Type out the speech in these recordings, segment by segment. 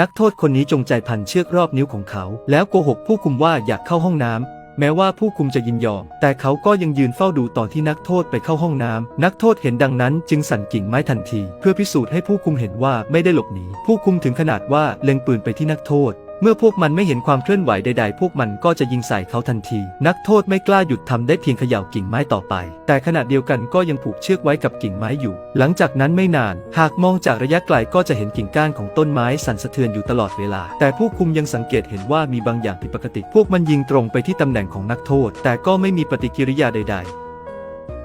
นักโทษคนนี้จงใจพันเชือกรอบนิ้วของเขา แล้วโกหกผู้คุมว่าอยากเข้าห้องน้ำแม้ว่าผู้คุมจะยินยอม แต่เขาก็ยังยืนเฝ้าดูตอนที่นักโทษไปเข้าห้องน้ำนักโทษเห็นดังนั้นจึงสั่นกิ่งไม้ทันที เพื่อพิสูจน์ให้ผู้คุมเห็นว่าไม่ได้หลบหนีผู้คุมถึงขนาดว่าเล็งปืนไปที่นักโทษ เมื่อพวกมันไม่เห็นความเคลื่อนไหวใด ๆ พวกมันก็จะยิงใส่เขาทันที นักโทษไม่กล้าหยุดทำได้เพียงเขย่ากิ่งไม้ต่อไป แต่ขณะเดียวกันก็ยังผูกเชือกไว้กับกิ่งไม้อยู่ หลังจากนั้นไม่นาน หากมองจากระยะไกลก็จะเห็นกิ่งก้านของต้นไม้สั่นสะเทือนอยู่ตลอดเวลา แต่ผู้คุมยังสังเกตเห็นว่ามีบางอย่างผิดปกติ พวกมันยิงตรงไปที่ตำแหน่งของนักโทษ แต่ก็ไม่มีปฏิกิริยาใด ๆ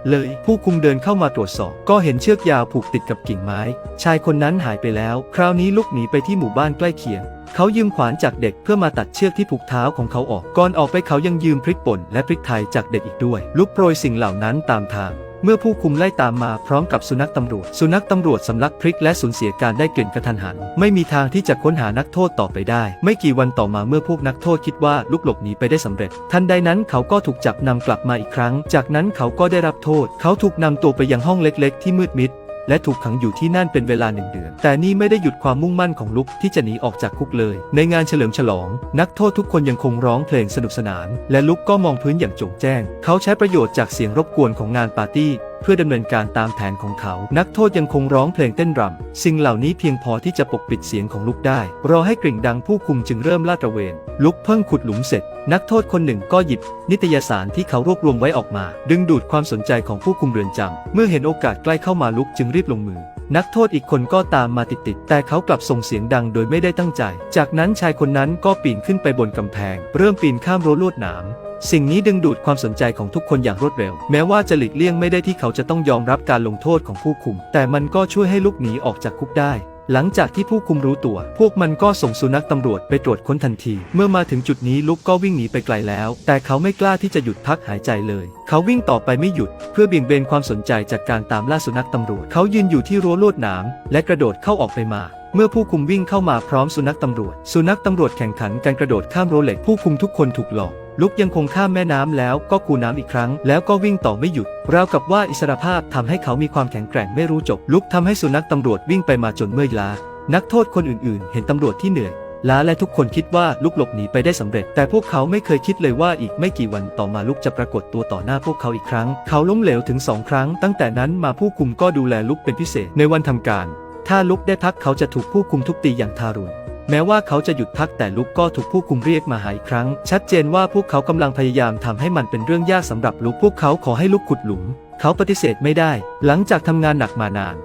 เลย ผู้คุมเดินเข้ามาตรวจสอบ ก็เห็นเชือกยาวผูกติดกับกิ่งไม้ ชายคนนั้นหายไปแล้ว คราวนี้ลุกหนีไปที่หมู่บ้านใกล้เคียง เขายืมขวานจากเด็กเพื่อมาตัดเชือกที่ผูกเท้าของเขาออก ก่อนออกไปเขายังยืมพริกป่นและพริกไทยจากเด็กอีกด้วย ลุกโปรยสิ่งเหล่านั้นตามทาง เมื่อผู้คุมไล่ตามมาพร้อมกับสุนัขตำรวจ สุนัขตำรวจสำลักพริกและสูญเสียการได้กลิ่นกระทันหัน ไม่มีทางที่จะค้นหานักโทษต่อไปได้ ไม่กี่วันต่อมาเมื่อพวกนักโทษคิดว่าลุกหลบหนีไปได้สำเร็จ ทันใดนั้นเขาก็ถูกจับนำกลับมาอีกครั้ง จากนั้นเขาก็ได้รับโทษ เขาถูกนำตัวไปยังห้องเล็ก ๆ ที่มืดมิด และถูกขังอยู่ที่นั่นเป็นเวลาหนึ่งเดือน แต่นี่ไม่ได้หยุดความมุ่งมั่นของลุกที่จะหนีออกจากคุกเลย ในงานเฉลิมฉลอง นักโทษทุกคนยังคงร้องเพลงสนุกสนาน และลุกก็มองพื้นอย่างจงแจ้ง เขาใช้ประโยชน์จากเสียงรบกวนของงานปาร์ตี้ เพื่อดำเนินการตามแผนของเขา นักโทษยังคงร้องเพลงเต้นรำ สิ่งเหล่านี้เพียงพอที่จะปกปิดเสียงของลุกได้ รอให้กริ่งดังผู้คุมจึงเริ่มลาดตระเวน ลุกเพิ่งขุดหลุมเสร็จ นักโทษคนหนึ่งก็หยิบ นิตยสารที่เขารวบรวมไว้ออกมา ดึงดูดความสนใจของผู้คุมเรือนจำเมื่อเห็นโอกาสใกล้เข้ามาลุกจึงรีบลงมือนักโทษอีกคนก็ตามมาติดๆ แต่เขากลับส่งเสียงดังโดยไม่ได้ตั้งใจ จากนั้นชายคนนั้นก็ปีนขึ้นไปบนกำแพง เริ่มปีนข้ามรั้วลวดหนาม สิ่งนี้ดึงดูดความสนใจของทุกคนอย่างรวดเร็ว แม้ว่าจะหลีกเลี่ยงไม่ได้ที่เขาจะต้องยอมรับการลงโทษของผู้คุม แต่มันก็ช่วยให้ลุกหนีออกจากคุกได้หลังจากที่ผู้คุมรู้ตัว พวกมันก็ส่งสุนัขตำรวจไปตรวจค้นทันที เมื่อมาถึงจุดนี้ลุกก็วิ่งหนีไปไกลแล้ว แต่เขาไม่กล้าที่จะหยุดพักหายใจเลย เขาวิ่งต่อไปไม่หยุด เพื่อเบี่ยงเบนความสนใจจากการตามล่าสุนัขตำรวจ เขายืนอยู่ที่รั้วลวดหนามและกระโดดเข้าออกไปมา เมื่อผู้คุมวิ่งเข้ามาพร้อมสุนัขตำรวจ สุนัขตำรวจแข่งขันการกระโดดข้ามรั้วเหล็กผู้คุมทุกคนถูกหลอกลุกยังคงข้ามแม่น้ำแล้วก็คูน้ำอีกครั้ง แล้วก็วิ่งต่อไม่หยุดราวกับว่าอิสรภาพทำให้เขามีความแข็งแกร่งไม่รู้จบ ลุกทำให้สุนัขตำรวจวิ่งไปมาจนเมื่อยล้านักโทษคนอื่นๆ เห็นตำรวจที่เหนื่อย ล้าและทุกคนคิดว่าลุกหลบหนีไปได้สำเร็จ แต่พวกเขาไม่เคยคิดเลยว่าอีกไม่กี่วันต่อมาลุกจะปรากฏตัวต่อหน้าพวกเขาอีกครั้ง เขาล้มเหลวถึงสองครั้ง ตั้งแต่นั้นมาผู้คุมก็ดูแลลุกเป็นพิเศษในวันทำการ ถ้าลุกได้พักเขาจะถูกผู้คุมทุบตีอย่างทารุณแม้ว่าเขาจะหยุดพักแต่ลุกก็ถูกผู้คุมเรียกมาหาอีกครั้ง ชัดเจนว่าพวกเขากำลังพยายามทำให้มันเป็นเรื่องยากสำหรับลุกพวกเขาขอให้ลุกขุดหลุม เขาปฏิเสธไม่ได้ หลังจากทำงานหนักมานาน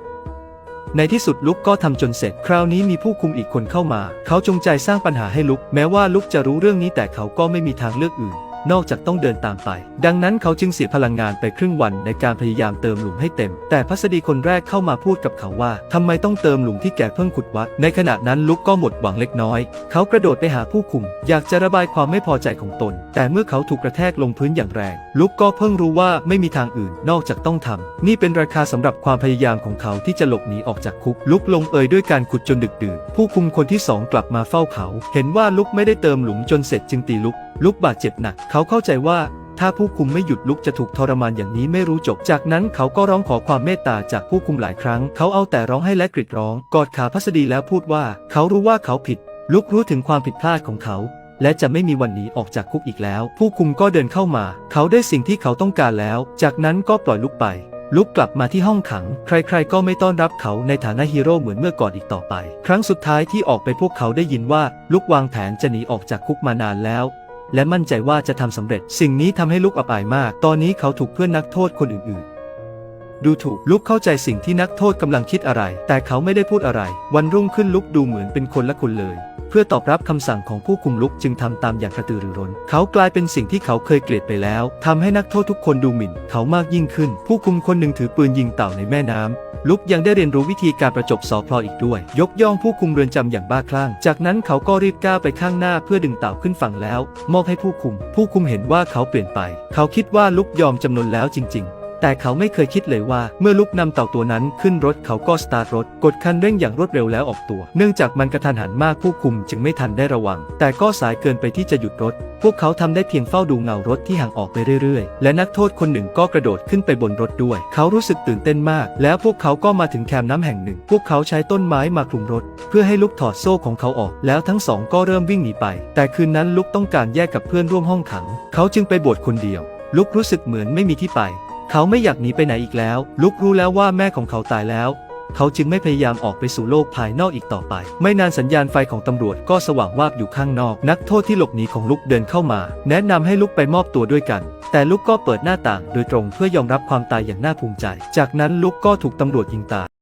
ในที่สุดลุกก็ทำจนเสร็จ คราวนี้มีผู้คุมอีกคนเข้ามา เขาจงใจสร้างปัญหาให้ลุก แม้ว่าลุกจะรู้เรื่องนี้แต่เขาก็ไม่มีทางเลือกอื่น นอกจากต้องเดินตามไป ดังนั้นเขาจึงเสียพลังงานไปครึ่งวันในการพยายามเติมหลุมให้เต็ม แต่พัสดีคนแรกเข้ามาพูดกับเขาว่าทำไมต้องเติมหลุมที่แกเพิ่งขุดวัด ในขณะนั้นลุกก็หมดหวังเล็กน้อย เขากระโดดไปหาผู้คุม อยากจะระบายความไม่พอใจของตน แต่เมื่อเขาถูกกระแทกลงพื้นอย่างแรง ลุกก็เพิ่งรู้ว่าไม่มีทางอื่นนอกจากต้องทำนี่เป็นราคาสำหรับความพยายามของเขาที่จะหลบหนีออกจากคุก ลุกลงเอยด้วยการขุดจนดึกดื่นผู้คุมคนที่สองกลับมาเฝ้าเขา เห็นว่าลุกไม่ได้เติมหลุมจนเสร็จจึงตีลุก ลุกบาดเจ็บหนักเขาเข้าใจว่าถ้าผู้คุมไม่หยุดลุกจะถูกทรมานอย่างนี้ไม่รู้จบ จากนั้นเขาก็ร้องขอความเมตตาจากผู้คุมหลายครั้ง เขาเอาแต่ร้องให้และกรีดร้อง กอดขาพัสดีแล้วพูดว่า เขารู้ว่าเขาผิด ลุกรู้ถึงความผิดพลาดของเขา และจะไม่มีวันหนีออกจากคุกอีกแล้ว ผู้คุมก็เดินเข้ามา เขาได้สิ่งที่เขาต้องการแล้ว จากนั้นก็ปล่อยลุกไป ลุกกลับมาที่ห้องขัง ใครๆ ก็ไม่ต้อนรับเขาในฐานะฮีโร่เหมือนเมื่อก่อนอีกต่อไป ครั้งสุดท้ายที่ออกไปพวกเขาได้ยินว่า ลุกวางแผนจะหนีออกจากคุกมานานแล้ว และมั่นใจว่าจะทำสำเร็จ สิ่งนี้ทำให้ลุกอับอายมาก ตอนนี้เขาถูกเพื่อนนักโทษคนอื่นๆ ดูถูกลุกเข้าใจสิ่งที่นักโทษกำลังคิดอะไร แต่เขาไม่ได้พูดอะไร วันรุ่งขึ้นลุกดูเหมือนเป็นคนละคนเลย พื่อตอบรับคำสั่งของผู้คุมลุกจึงทำตามอย่างกระตือรือร้น เขากลายเป็นสิ่งที่เขาเคยเกลียดไปแล้วทำให้นักโทษทุกคนดูหมิ่น เขามากยิ่งขึ้น ผู้คุมคนหนึ่งถือปืนยิงเต่าในแม่น้ำลุกยังได้เรียนรู้วิธีการประจบสอพลออีกด้วย ยกย่องผู้คุมเรือนจำอย่างบ้าคลั่ง จากนั้นเขาก็รีบก้าวไปข้างหน้าเพื่อดึงเต่าขึ้นฝั่งแล้ว มอบให้ผู้คุม ผู้คุมเห็นว่าเขาเปลี่ยนไป เขาคิดว่าลุกยอมจำนนแล้วจริง ๆ แต่เขาไม่เคยคิดเลยว่า เมื่อลุกนำเต่าตัวนั้นขึ้นรถเขาก็สตาร์ทรถ กดคันเร่งอย่างรวดเร็วแล้วออกตัว เนื่องจากมันกระทันหันมากผู้คุมจึงไม่ทันได้ระวัง แต่ก็สายเกินไปที่จะหยุดรถ พวกเขาทำได้เพียงเฝ้าดูเงารถที่ห่างออกไปเรื่อยๆ และนักโทษคนหนึ่งก็กระโดดขึ้นไปบนรถด้วย เขารู้สึกตื่นเต้นมาก แล้วพวกเขาก็มาถึงแคมป์น้ำแห่งหนึ่ง พวกเขาใช้ต้นไม้มาคลุมรถ เพื่อให้ลุกถอดโซ่ของเขาออก แล้วทั้งสองก็เริ่มวิ่งหนีไป แต่คืนนั้นลุกต้องการแยกกับเพื่อนร่วมห้องขัง เขาจึงไปบวชคนเดียว ลุกรู้สึกเหมือนไม่มีที่ไป เขาไม่อยากหนีไปไหนอีกแล้ว ลุกรู้แล้วว่าแม่ของเขาตายแล้ว เขาจึงไม่พยายามออกไปสู่โลกภายนอกอีกต่อไป ไม่นานสัญญาณไฟของตำรวจก็สว่างวาบอยู่ข้างนอก นักโทษที่หลบหนีของลุกเดินเข้ามา แนะนำให้ลุกไปมอบตัวด้วยกัน แต่ลุกก็เปิดหน้าต่างโดยตรงเพื่อยอมรับความตายอย่างน่าภูมิใจ จากนั้นลุกก็ถูกตำรวจยิงตาย